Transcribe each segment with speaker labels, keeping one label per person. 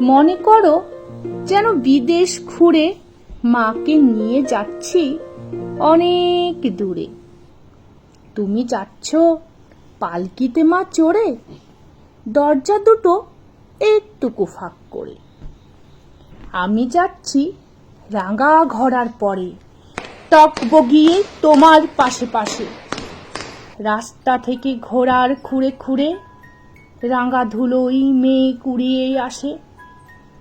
Speaker 1: মনে করো যেন বিদেশ ঘুরে মাকে নিয়ে যাচ্ছি অনেক দূরে। তুমি যাচ্ছ পালকিতে মা চড়ে দরজা দুটো একটুকু ফাঁক করে। আমি যাচ্ছি রাঙা ঘোড়ার পরে টক বগিয়ে তোমার পাশে পাশে। রাস্তা থেকে ঘোড়ার খুঁড়ে খুঁড়ে রাঙা ধুলোই মেয়ে কুড়িয়ে আসে।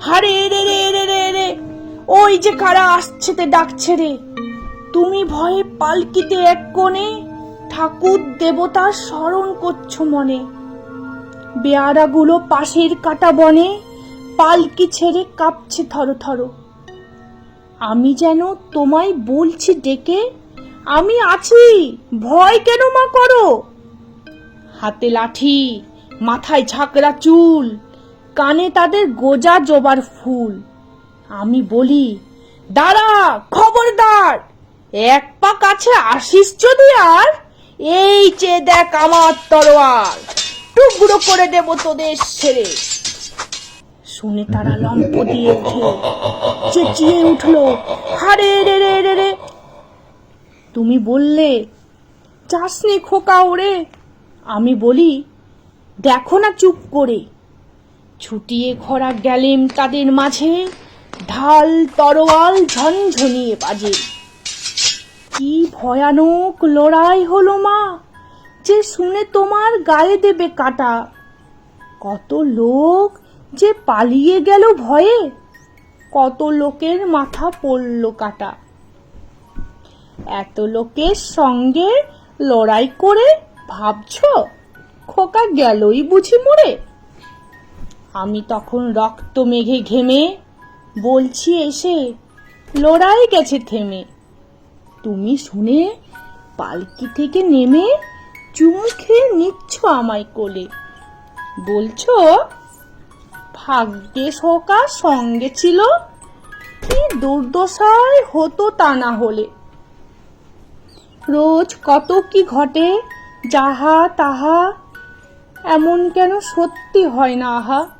Speaker 1: হারে রে রে রে রে রে। ওই যে কারা আসছে তে, ডাকছে রে। তুমি ভয়ে পালকিতে এক কোণে ঠাকুর দেবতার স্মরণ করছ মনে। বেয়ারাগুলো পাশের কাটা বনে পালকি ছেড়ে কাঁপছে থরো থরো। আমি যেন তোমায় বলছি ডেকে, আমি আছি, ভয় কেন মা করো? হাতে লাঠি, মাথায় ঝাঁকড়া চুল কানে তাদের গোজা জবার ফুল। আমি বলি, দাঁড়া, খবরদার, এক পা কাছে আসিস যদি আর, এই চে দেখ আমার তরোয়ার টুকরো করে দেব তোদের ছেড়ে। শুনে তারা লম্প দিয়ে উঠে চেঁচিয়ে উঠল, হারে রে রে রে রে। তুমি বললে, যাসনি খোকা ওরে আমি বলি, দেখো না চুপ করে। ছুটিয়ে খরা গেলেম তাদের মাঝে। ঢাল, তরোয়াল ঝনঝনিয়ে বাজে। কি ভয়ানক লড়াই হলো মা, যে শুনে তোমার গায়ে দেবে কাটা। কত লোক যে পালিয়ে গেল ভয়ে, কত লোকের মাথা পড়ল কাটা। এত লোকের সঙ্গে লড়াই করে ভাবছ, খোকা গেলই বুঝি মরে। আমি তখন রক্ত মেঘে ঘেমে বলছি এসে, লড়াই গেছে থেমে। তুমি শুনে পালকি থেকে নেমে চুমু খেয়ে নিচ্ছ আমায় কোলে। বলছো, ভাগ্যে শোকা সঙ্গে ছিল, কি দুর্দশায় হতো তা না হলে। রোজ কত কি ঘটে, যাহা তাহা, এমন কেন সত্যি হয় না আহা।